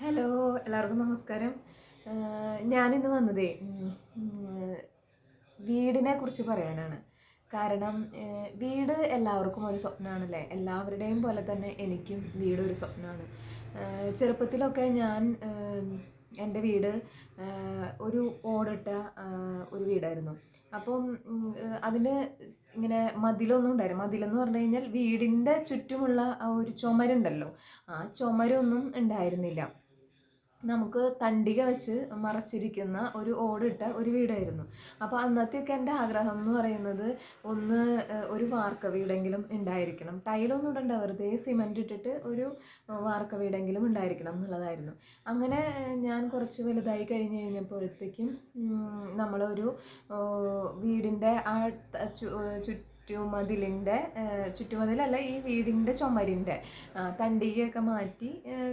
Hello എല്ലാവർക്കും നമസ്കാരം. ഞാനിന്ന് വന്നതേ വീടിനെ കുറിച്ച് പറയാനാണ്. കാരണം വീട് എല്ലാവർക്കും ഒരു സ്വപ്നമാണല്ലേ എല്ലാവരുടെയും പോലെ തന്നെ എനിക്കും വീട് ഒരു സ്വപ്നമാണ് ചെറുപ്പത്തിലൊക്കെ ഞാൻ എന്റെ വീട് ഒരു ഓടിട്ട ഒരു വീടായിരുന്നു. അപ്പം അതിന് ഇങ്ങനെ മതിലൊന്നും ഉണ്ടായിരുന്നു മതിലെന്ന് പറഞ്ഞു കഴിഞ്ഞാൽ വീടിന്റെ ചുറ്റുമുള്ള ആ ഒരു ചുമരുണ്ടല്ലോ. ആ ചുമരൊന്നും ഉണ്ടായിരുന്നില്ല. നമുക്ക് തണ്ടിക വെച്ച് മറച്ചിരിക്കുന്ന ഒരു ഓടിട്ട ഒരു വീടായിരുന്നു. അപ്പോൾ അന്നത്തെയൊക്കെ എന്റെ ആഗ്രഹം എന്ന് പറയുന്നത് ഒന്ന് ഒരു വാർക്ക വീടെങ്കിലും ഉണ്ടായിരിക്കണം. ടൈലൊന്നും ഇടണ്ട വെറുതെ സിമന്റ് ഇട്ടിട്ട് ഒരു വാർക്ക വീടെങ്കിലും ഉണ്ടായിരിക്കണം എന്നുള്ളതായിരുന്നു. അങ്ങനെ ഞാൻ കുറച്ച് വലുതായി കഴിഞ്ഞ് കഴിഞ്ഞപ്പോഴത്തേക്കും നമ്മളൊരു വീടിന്റെ ആ ചു- ചുറ്റുമതിലിന്റെ ചുറ്റുമതിലല്ല ഈ വീടിന്റെ ചുമരിന്റെ തണ്ടികയൊക്കെ മാറ്റി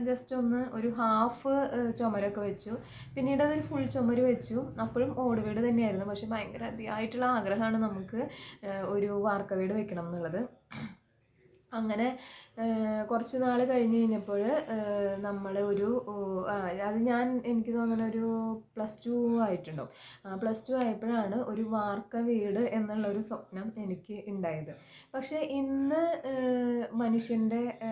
ജസ്റ്റ് ഒന്ന് ഒരു ഹാഫ് ചുമരൊക്കെ വെച്ചു. പിന്നീട് അതൊരു ഫുൾ ചുമര് വെച്ചു. അപ്പോഴും ഓട് വീട് തന്നെയായിരുന്നു. പക്ഷെ ഭയങ്കര അതിയായിട്ടുള്ള ആഗ്രഹമാണ് നമുക്ക് ഒരു വാർക്ക വീട് വെക്കണം എന്നുള്ളത്. അങ്ങനെ കുറച്ച് നാൾ കഴിഞ്ഞ് കഴിഞ്ഞപ്പോൾ നമ്മൾ ഒരു അത് ഞാൻ എനിക്ക് തോന്നുന്ന ഒരു പ്ലസ് ടു ആയിട്ടുണ്ടോ പ്ലസ് ടു ആയപ്പോഴാണ് ഒരു വാർക്ക വീട് എന്നുള്ള ഒരു സ്വപ്നം എനിക്ക് ഉണ്ടായത്. പക്ഷേ ഇന്ന് ആ, മനുഷ്യന്റെ ആ,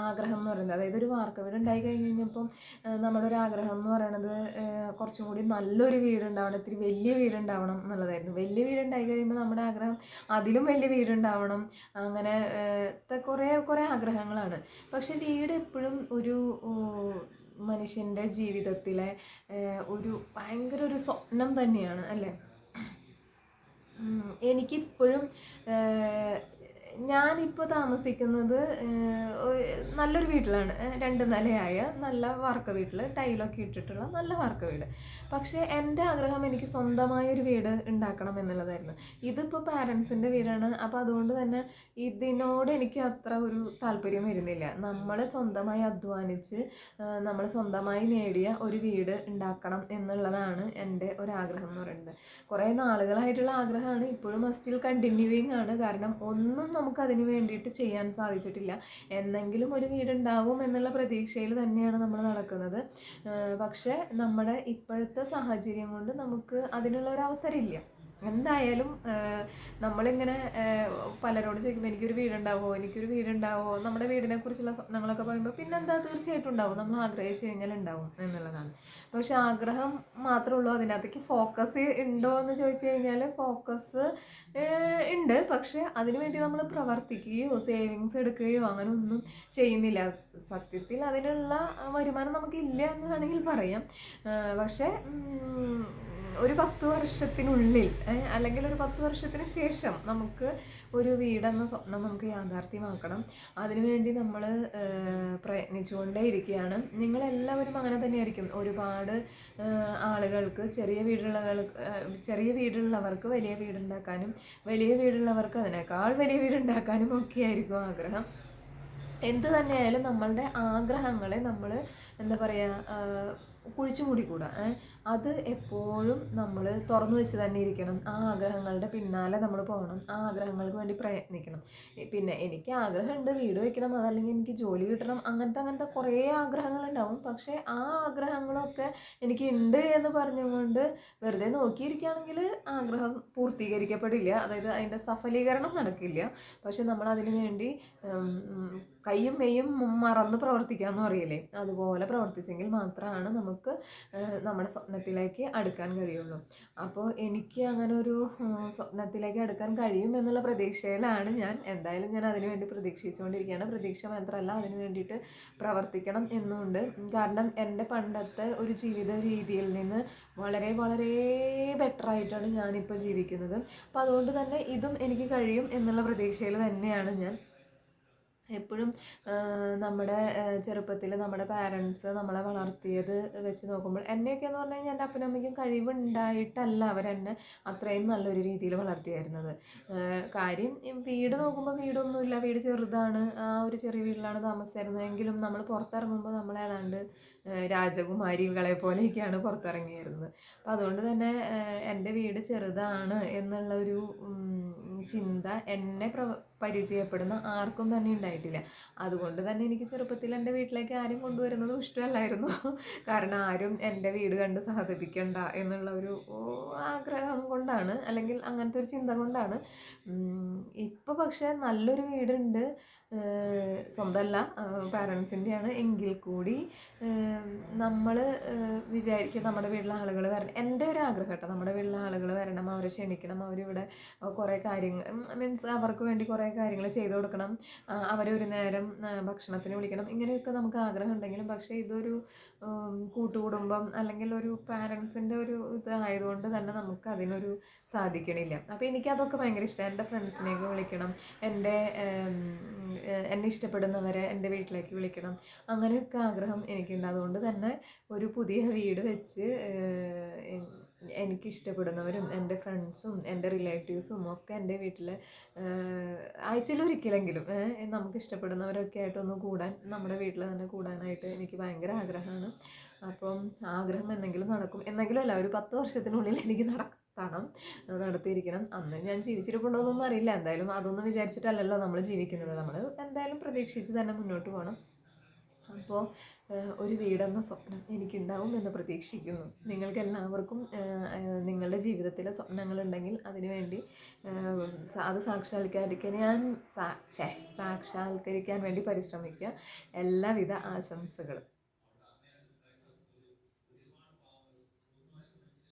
ആഗ്രഹം എന്ന് പറയുന്നത്. അതായത് ഒരു വാർക്ക വീട് ഉണ്ടായി കഴിഞ്ഞ് കഴിഞ്ഞപ്പം നമ്മുടെ ഒരു ആഗ്രഹം എന്ന് പറയുന്നത് കുറച്ചും കൂടി നല്ലൊരു വീടുണ്ടാവണം ഇത്തിരി വലിയ വീടുണ്ടാവണം എന്നുള്ളതായിരുന്നു. വലിയ വീടുണ്ടായി കഴിയുമ്പോൾ നമ്മുടെ ആഗ്രഹം അതിലും വലിയ വീടുണ്ടാവണം. അങ്ങനെ കുറേ കുറേ ആഗ്രഹങ്ങളാണ്. പക്ഷെ വീട് എപ്പോഴും ഒരു മനുഷ്യന്റെ ജീവിതത്തിലെ ഒരു ഭയങ്കര ഒരു സ്വപ്നം തന്നെയാണ് അല്ലേ? എനിക്കിപ്പോഴും ഞാനിപ്പോൾ താമസിക്കുന്നത് നല്ലൊരു വീട്ടിലാണ്. രണ്ട് നിലയായ നല്ല വാർക്ക വീട്ടിൽ ടൈലൊക്കെ ഇട്ടിട്ടുള്ള നല്ല വാർക്ക വീട്. പക്ഷേ എന്റെ ആഗ്രഹം എനിക്ക് സ്വന്തമായൊരു വീട് ഉണ്ടാക്കണം എന്നുള്ളതായിരുന്നു. ഇതിപ്പോൾ പാരൻസിന്റെ വീടാണ്. അപ്പോൾ അതുകൊണ്ട് തന്നെ ഇതിനോട് എനിക്ക് അത്ര ഒരു താല്പര്യം വരുന്നില്ല. നമ്മൾ സ്വന്തമായി അധ്വാനിച്ച് നമ്മൾ സ്വന്തമായി നേടിയ ഒരു വീട് ഉണ്ടാക്കണം എന്നുള്ളതാണ് എന്റെ ഒരാഗ്രഹം എന്ന് പറയുന്നത്. കുറേ നാളുകളായിട്ടുള്ള ആഗ്രഹമാണ്. ഇപ്പോഴും സ്റ്റിൽ കണ്ടിന്യൂയിങ് ആണ്. കാരണം ഒന്നും നമുക്ക് അതിന് വേണ്ടിയിട്ട് ചെയ്യാൻ സാധിച്ചിട്ടില്ല. എന്നെങ്കിലും ഒരു വീടുണ്ടാവും എന്നുള്ള പ്രതീക്ഷയിൽ തന്നെയാണ് നമ്മൾ നടക്കുന്നത്. പക്ഷേ നമ്മുടെ ഇപ്പോഴത്തെ സാഹചര്യം കൊണ്ട് നമുക്ക് അതിനുള്ള ഒരു അവസരമില്ല. എന്തായാലും നമ്മളിങ്ങനെ പലരോട് ചോദിക്കുമ്പോൾ എനിക്കൊരു വീടുണ്ടാവോ എനിക്കൊരു വീടുണ്ടാവോ നമ്മുടെ വീടിനെ കുറിച്ചുള്ള സ്വപ്നങ്ങളൊക്കെ പറയുമ്പോൾ പിന്നെന്താ തീർച്ചയായിട്ടും ഉണ്ടാവും. നമ്മൾ ആഗ്രഹിച്ചു കഴിഞ്ഞാൽ ഉണ്ടാവും എന്നുള്ളതാണ്. പക്ഷെ ആഗ്രഹം മാത്രമേ ഉള്ളൂ അതിനകത്തേക്ക് ഫോക്കസ് ഉണ്ടോ എന്ന് ചോദിച്ചു കഴിഞ്ഞാൽ ഫോക്കസ് ഉണ്ട്. പക്ഷെ അതിനുവേണ്ടി നമ്മൾ പ്രവർത്തിക്കുകയോ സേവിങ്സ് എടുക്കുകയോ അങ്ങനെ ഒന്നും ചെയ്യുന്നില്ല. സത്യത്തിൽ അതിനുള്ള വരുമാനം നമുക്കില്ല എന്ന് വേണമെങ്കിൽ പറയാം. പക്ഷെ ഒരു പത്ത് വർഷത്തിനുള്ളിൽ അല്ലെങ്കിൽ ഒരു പത്ത് വർഷത്തിന് ശേഷം നമുക്ക് ഒരു വീടെന്ന സ്വപ്നം നമുക്ക് യാഥാർത്ഥ്യമാക്കണം. അതിനുവേണ്ടി നമ്മൾ പ്രയത്നിച്ചുകൊണ്ടേ ഇരിക്കുകയാണ്. നിങ്ങളെല്ലാവരും അങ്ങനെ തന്നെയായിരിക്കും. ഒരുപാട് ആളുകൾക്ക് ചെറിയ വീടുള്ള ചെറിയ വീടുള്ളവർക്ക് വലിയ വീടുണ്ടാക്കാനും വലിയ വീടുള്ളവർക്ക് അതിനേക്കാൾ വലിയ വീടുണ്ടാക്കാനും ഒക്കെ ആയിരിക്കും ആഗ്രഹം. എന്ത് തന്നെയായാലും നമ്മളുടെ ആഗ്രഹങ്ങളെ നമ്മൾ എന്താ പറയുക കുഴിച്ചു മൂടിക്കൂടാ? അത് എപ്പോഴും നമ്മൾ തുറന്നു വെച്ച് തന്നെ ഇരിക്കണം. ആ ആഗ്രഹങ്ങളുടെ പിന്നാലെ നമ്മൾ പോകണം. ആ ആഗ്രഹങ്ങൾക്ക് വേണ്ടി പ്രയത്നിക്കണം. പിന്നെ എനിക്ക് ആഗ്രഹമുണ്ട് വീട് വയ്ക്കണം അതല്ലെങ്കിൽ എനിക്ക് ജോലി കിട്ടണം അങ്ങനത്തെ അങ്ങനത്തെ കുറേ ആഗ്രഹങ്ങളുണ്ടാവും. പക്ഷേ ആ ആഗ്രഹങ്ങളൊക്കെ എനിക്ക് ഉണ്ട് എന്ന് പറഞ്ഞുകൊണ്ട് വെറുതെ നോക്കിയിരിക്കുകയാണെങ്കിൽ ആഗ്രഹം പൂർത്തീകരിക്കപ്പെടില്ല. അതായത് അതിന്റെ സഫലീകരണം നടക്കില്ല. പക്ഷെ നമ്മൾ അതിനു വേണ്ടി കയ്യും മെയ്യും മറന്ന് പ്രവർത്തിക്കുക എന്ന് പറയില്ലേ? അതുപോലെ പ്രവർത്തിച്ചെങ്കിൽ മാത്രമാണ് നമുക്ക് ഏഹ്, നമ്മുടെ സ്വപ്നത്തിലേക്ക് അടുക്കാൻ കഴിയുള്ളൂ. അപ്പോൾ എനിക്ക് അങ്ങനെ ഒരു സ്വപ്നത്തിലേക്ക് അടുക്കാൻ കഴിയും എന്നുള്ള പ്രതീക്ഷയിലാണ് ഞാൻ. എന്തായാലും ഞാൻ അതിനുവേണ്ടി പ്രതീക്ഷിച്ചുകൊണ്ടിരിക്കുകയാണ്. പ്രതീക്ഷ മാത്രമല്ല അതിനു വേണ്ടിയിട്ട് പ്രവർത്തിക്കണം എന്നുണ്ട്. കാരണം എന്റെ പണ്ടത്തെ ഒരു ജീവിത രീതിയിൽ നിന്ന് വളരെ വളരെ ബെറ്റർ ആയിട്ടാണ് ഞാനിപ്പോൾ ജീവിക്കുന്നത്. അപ്പോൾ അതുകൊണ്ട് തന്നെ ഇതും എനിക്ക് കഴിയും എന്നുള്ള പ്രതീക്ഷയിൽ തന്നെയാണ് ഞാൻ. എപ്പോഴും നമ്മുടെ ചെറുപ്പത്തിൽ നമ്മുടെ പാരൻസ് നമ്മളെ വളർത്തിയത് വെച്ച് നോക്കുമ്പോൾ എന്നെയൊക്കെ എന്ന് പറഞ്ഞു കഴിഞ്ഞാൽ എന്റെ അപ്പനും അമ്മയ്ക്കും കഴിവുണ്ടായിട്ടല്ല അവരെന്നെ അത്രയും നല്ലൊരു രീതിയിൽ വളർത്തിയായിരുന്നത്. കാര്യം വീട് നോക്കുമ്പോൾ വീടൊന്നുമില്ല. വീട് ചെറുതാണ്. ആ ഒരു ചെറിയ വീട്ടിലാണ് താമസിച്ചിരുന്നതെങ്കിലും നമ്മൾ പുറത്തിറങ്ങുമ്പോൾ നമ്മളേതാണ്ട് രാജകുമാരികളെ പോലെയൊക്കെയാണ് പുറത്തിറങ്ങിയിരുന്നത്. അപ്പോൾ അതുകൊണ്ട് തന്നെ എന്റെ വീട് ചെറുതാണ് എന്നുള്ള ഒരു ചിന്ത എന്നെ പ്ര പരിചയപ്പെടുന്ന ആർക്കും തന്നെ ഉണ്ടായിട്ടില്ല. അതുകൊണ്ട് തന്നെ എനിക്ക് ചെറുപ്പത്തിൽ എന്റെ വീട്ടിലേക്ക് ആരും കൊണ്ടുവരുന്നതും ഇഷ്ടമല്ലായിരുന്നു. കാരണം ആരും എന്റെ വീട് കണ്ട് സഹതപിക്കണ്ട എന്നുള്ള ഒരു ആഗ്രഹം കൊണ്ടാണ് അല്ലെങ്കിൽ അങ്ങനത്തെ ഒരു ചിന്ത കൊണ്ടാണ്. ഇപ്പോൾ പക്ഷേ നല്ലൊരു വീടുണ്ട്. സ്വന്തമല്ല പാരൻസിന്റെയാണ്. എങ്കിൽ കൂടി നമ്മൾ വിചാരിക്കുക നമ്മുടെ വീട്ടിലെ ആളുകൾ വരണം. എന്റെ ഒരു ആഗ്രഹം കേട്ടോ. നമ്മുടെ വീട്ടിലെ ആളുകൾ വരണം. അവരെ ക്ഷണിക്കണം. അവരിവിടെ കുറേ കാര്യങ്ങൾ മീൻസ് അവർക്ക് വേണ്ടി കുറേ കാര്യങ്ങൾ ചെയ്തു കൊടുക്കണം. അവരെ ഒരു നേരം ഭക്ഷണത്തിന് വിളിക്കണം. ഇങ്ങനെയൊക്കെ നമുക്ക് ആഗ്രഹം ഉണ്ടെങ്കിലും പക്ഷേ ഇതൊരു കൂട്ടുകുടുംബം അല്ലെങ്കിൽ ഒരു പാരൻസിന്റെ ഒരു ഇത് ആയതുകൊണ്ട് തന്നെ നമുക്ക് അതിനൊരു സാധിക്കണില്ല. അപ്പോൾ എനിക്കതൊക്കെ ഭയങ്കര ഇഷ്ടമാണ് എന്റെ ഫ്രണ്ട്സിനെയൊക്കെ വിളിക്കണം. എന്റെ എന്നെ ഇഷ്ടപ്പെടുന്നവരെ എന്റെ വീട്ടിലേക്ക് വിളിക്കണം. അങ്ങനെയൊക്കെ ആഗ്രഹം എനിക്കുണ്ട്. അതുകൊണ്ട് തന്നെ ഒരു പുതിയ വീട് വെച്ച് എനിക്കിഷ്ടപ്പെടുന്നവരും എന്റെ ഫ്രണ്ട്സും എന്റെ റിലേറ്റീവ്സും ഒക്കെ എന്റെ വീട്ടിൽ ആഴ്ചയിലൊരിക്കലെങ്കിലും നമുക്ക് ഇഷ്ടപ്പെടുന്നവരൊക്കെ ആയിട്ടൊന്ന് കൂടാൻ നമ്മുടെ വീട്ടിൽ തന്നെ കൂടാനായിട്ട് എനിക്ക് ഭയങ്കര ആഗ്രഹമാണ്. അപ്പം ആഗ്രഹം എന്തെങ്കിലും നടക്കും. എന്നെങ്കിലും അല്ല ഒരു പത്ത് വർഷത്തിനുള്ളിൽ എനിക്ക് നടത്തണം. നടത്തിയിരിക്കണം. അന്ന് ഞാൻ ജീവിച്ചിരിപ്പുണ്ടോയെന്നൊന്നും അറിയില്ല. എന്തായാലും അതൊന്നും വിചാരിച്ചിട്ടല്ലല്ലോ നമ്മൾ ജീവിക്കുന്നത്. നമ്മൾ എന്തായാലും പ്രതീക്ഷിച്ച് തന്നെ മുന്നോട്ട് പോകണം. അപ്പോൾ ഒരു വീടെന്ന സ്വപ്നം എനിക്കുണ്ടാവും എന്ന് പ്രതീക്ഷിക്കുന്നു. നിങ്ങൾക്ക് എല്ലാവർക്കും നിങ്ങളുടെ ജീവിതത്തിലെ സ്വപ്നങ്ങളുണ്ടെങ്കിൽ അതിനുവേണ്ടി അത് സാക്ഷാത്കരിക്കാൻ ഞാൻ സാക്ഷാത്കരിക്കാൻ വേണ്ടി പരിശ്രമിക്കുക. എല്ലാവിധ ആശംസകളും.